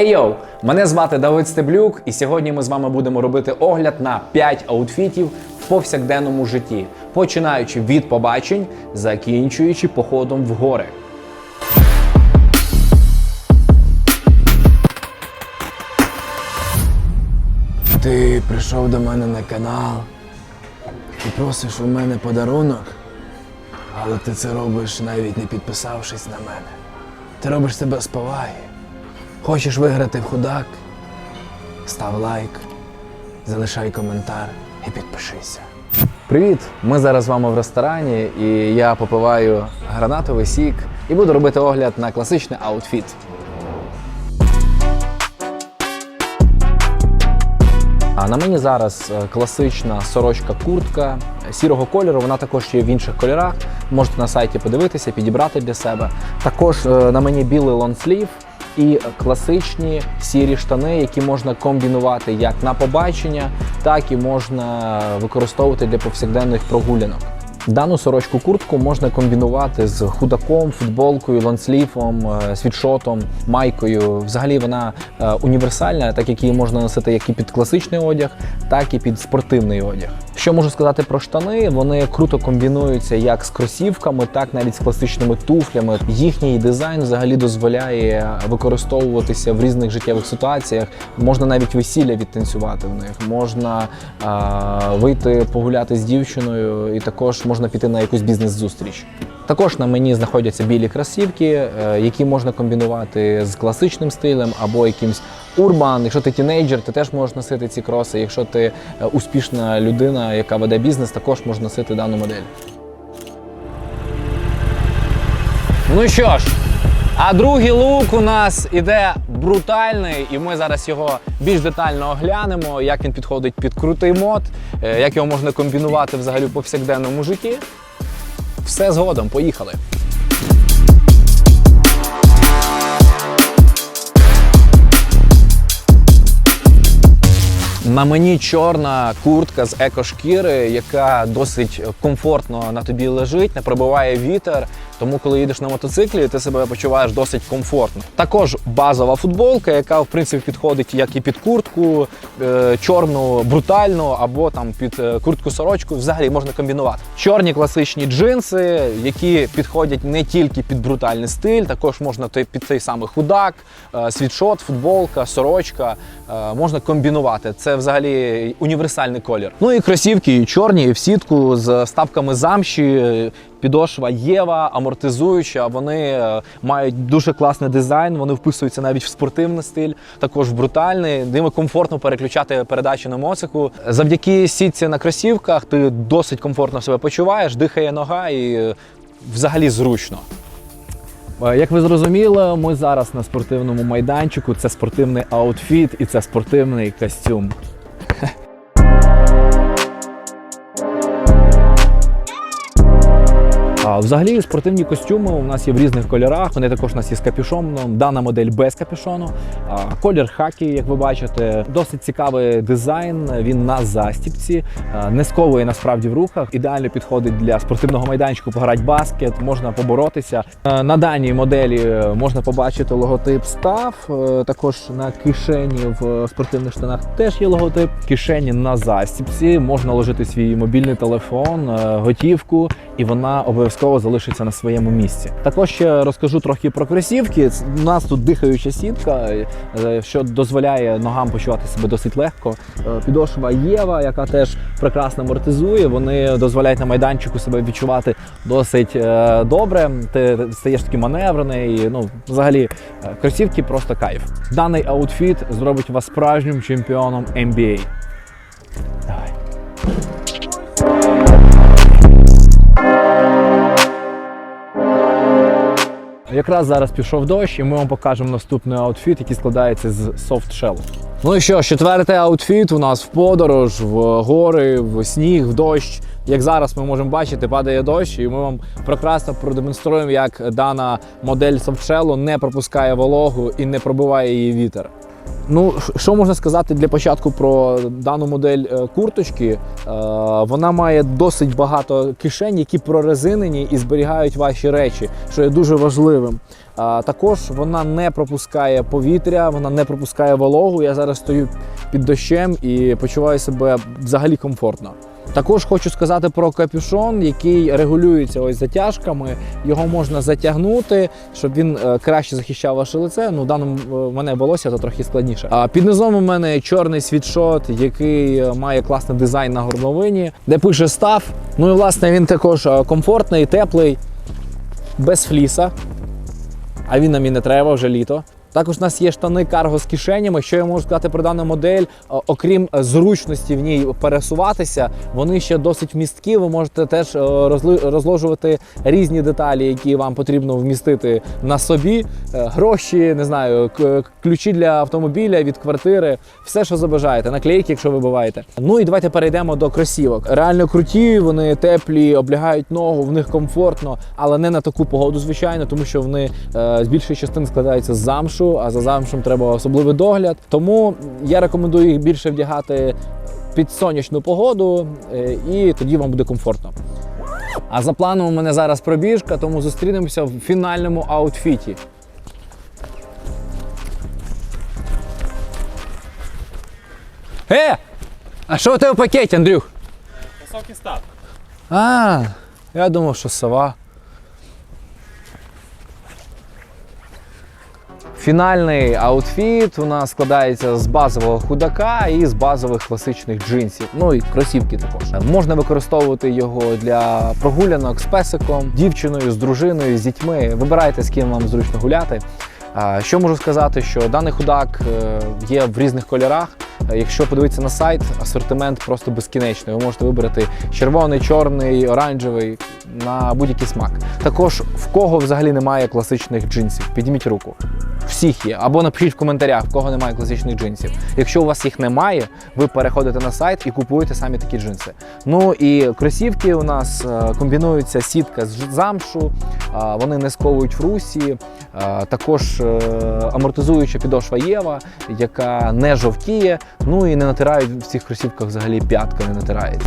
Ейоу! Мене звати Давид Стеблюк, і сьогодні ми з вами будемо робити огляд на 5 аутфітів в повсякденному житті, починаючи від побачень, закінчуючи походом в гори. Ти прийшов до мене на канал і просиш у мене подарунок, але ти це робиш навіть не підписавшись на мене. Ти робиш це без поваги. Хочеш виграти в худак? Став лайк, залишай коментар і підпишися. Привіт! Ми зараз з вами в ресторані, і я попиваю гранатовий сік і буду робити огляд на класичний аутфіт. А на мені зараз е, класична сорочка-куртка сірого кольору. Вона також є в інших кольорах. Можете на сайті подивитися, підібрати для себе. Також е, на мені білий лонслів і класичні сірі штани, які можна комбінувати як на побачення, так і можна використовувати для повсякденних прогулянок. Дану сорочку куртку можна комбінувати з худаком, футболкою, лонсліфом, е, світшотом, майкою. Взагалі вона е, універсальна, так як її можна носити як і під класичний одяг, так і під спортивний одяг. Що можу сказати про штани? Вони круто комбінуються як з кросівками, так навіть з класичними туфлями. Їхній дизайн взагалі дозволяє використовуватися в різних життєвих ситуаціях. Можна навіть весілля відтанцювати в них, можна а, вийти погуляти з дівчиною, і також можна піти на якусь бізнес-зустріч. Також на мені знаходяться білі кросівки, е, які можна комбінувати з класичним стилем або якимсь урбан. Якщо ти тінейджер, ти теж можеш носити ці кроси. Якщо ти е, успішна людина, яка веде бізнес, також можна носити дану модель. Ну що ж, а другий лук у нас іде брутальний, і ми зараз його більш детально оглянемо, як він підходить під крутий мод, е, як його можна комбінувати взагалі в повсякденному житті. Все згодом, поїхали. На мені чорна куртка з екошкіри, яка досить комфортно на тобі лежить, не пробиває вітер. Тому, коли їдеш на мотоциклі, ти себе почуваєш досить комфортно. Також базова футболка, яка в принципі підходить як і під куртку, е, чорну брутальну, або там під е, куртку сорочку. Взагалі можна комбінувати. Чорні класичні джинси, які підходять не тільки під брутальний стиль, також можна під той самий худак, е, світшот, футболка, сорочка. Можна комбінувати. Це взагалі універсальний колір. Ну і кросівки чорні в сітку з ставками замші. Підошва Єва, амортизуюча. Вони е, мають дуже класний дизайн. Вони вписуються навіть в спортивний стиль, також в брутальний. Ними комфортно переключати передачі на моцику. Завдяки сітці на кросівках ти досить комфортно себе почуваєш, дихає нога і е, взагалі зручно. Е, Як ви зрозуміли, ми зараз на спортивному майданчику. Це спортивний аутфіт і це спортивний костюм. Взагалі спортивні костюми у нас є в різних кольорах. Вони також у нас є з капюшоном. Дана модель без капюшону. Колір хакі, як ви бачите, досить цікавий дизайн. Він на застіпці, не сковує насправді в рухах. Ідеально підходить для спортивного майданчику, пограти баскет, можна поборотися. На даній моделі можна побачити логотип став. Е, Також на кишені в спортивних штанах теж є логотип. Кишені на застіпці можна ложити свій мобільний телефон, е, готівку, і вона обов'язково залишиться на своєму місці. Також ще розкажу трохи про кросівки. У нас тут дихаюча сітка, е, що дозволяє ногам почувати себе досить легко. Е, Підошва Єва, яка теж прекрасно амортизує. Вони дозволяють на майданчику себе відчувати досить е, добре. Ти стаєш такий маневрений. Ну, взагалі, кросівки просто кайф. Даний аутфіт зробить вас справжнім чемпіоном NBA. Давай. Якраз зараз пішов дощ, і ми вам покажемо наступний аутфіт, який складається з софтшелу. Ну і що, четвертий аутфіт у нас в подорож, в гори, в сніг, в дощ. Як зараз ми можемо бачити, падає дощ, і ми вам прекрасно продемонструємо, як дана модель софтшелу не пропускає вологу і не пробиває її вітер. Ну, що можна сказати для початку про дану модель е, курточки? Е, Вона має досить багато кишень, які прорезинені і зберігають ваші речі, що є дуже важливим. Також вона не пропускає повітря, вона не пропускає вологу. Я зараз стою під дощем і почуваю себе взагалі комфортно. Також хочу сказати про капюшон, який регулюється ось затяжками. Його можна затягнути, щоб він е, краще захищав ваше лице. Ну, в даному е, в мене волосся то трохи складніше. А під низом у мене чорний світшот, який е, має класний дизайн на горловині, де пише став. Ну і власне він також комфортний, теплий, без фліса. А він нам і не треба вже літо. Також у нас є штани карго з кишенями. Що я можу сказати про дану модель? Окрім е, зручності в ній пересуватися, вони ще досить вмісткі. Ви можете теж е, розложувати різні деталі, які вам потрібно вмістити на собі. Е, Гроші, не знаю, ключі для автомобіля від квартири, все, що забажаєте, наклейки, якщо ви буваєте. Ну і давайте перейдемо до кросівок. Реально круті, вони теплі, облягають ногу, в них комфортно, але не на таку погоду, звичайно, тому що вони з більшої частини складаються з замшу, а за замшем треба особливий догляд. Тому я рекомендую їх більше вдягати під сонячну погоду, е, і тоді вам буде комфортно. А за планом у мене зараз пробіжка, тому зустрінемося в фінальному аутфіті. Е! А що у тебе в пакеті, Андрюх? Високий став. А, я думав, що сова. Фінальний аутфіт у нас складається з базового худака і з базових класичних джинсів. Ну і кросівки також. Можна використовувати його для прогулянок з песиком, дівчиною, з дружиною, з дітьми. Вибирайте, з ким вам зручно гуляти. Що можу сказати, що даний худак е, є в різних кольорах. Е, Якщо подивитися на сайт, асортимент просто безкінечний. Ви можете вибрати червоний, чорний, оранжевий на будь-який смак. Також в кого взагалі немає класичних джинсів, підніміть руку. Всіх є. Або напишіть в коментарях, в кого немає класичних джинсів. Якщо у вас їх немає, ви переходите на сайт і купуєте самі такі джинси. Ну і кросівки у нас е, комбінуються сітка з замшу, вони не сковують в русі. Також е, амортизуюча підошва Єва, яка не жовтіє, ну і не натирають в цих кросівках взагалі п'ятка не натирають.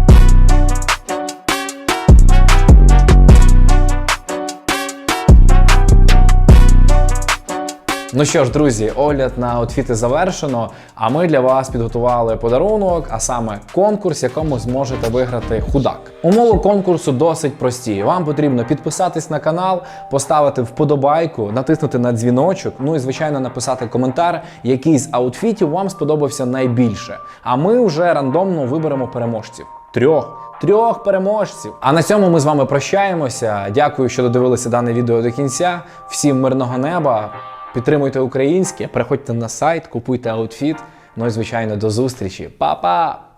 Ну що ж, друзі, огляд на аутфіти завершено. А ми для вас підготували подарунок, а саме конкурс, якому зможете виграти худак. Умови конкурсу досить прості. Вам потрібно підписатись на канал, поставити вподобайку, натиснути на дзвіночок. Ну і звичайно написати коментар, який з аутфітів вам сподобався найбільше. А ми вже рандомно виберемо переможців. Трьох. Трьох переможців. А на цьому ми з вами прощаємося. Дякую, що додивилися дане відео до кінця. Всім мирного неба. Підтримуйте українське, переходьте на сайт, купуйте аутфіт. Ну і звичайно, до зустрічі. Па-па!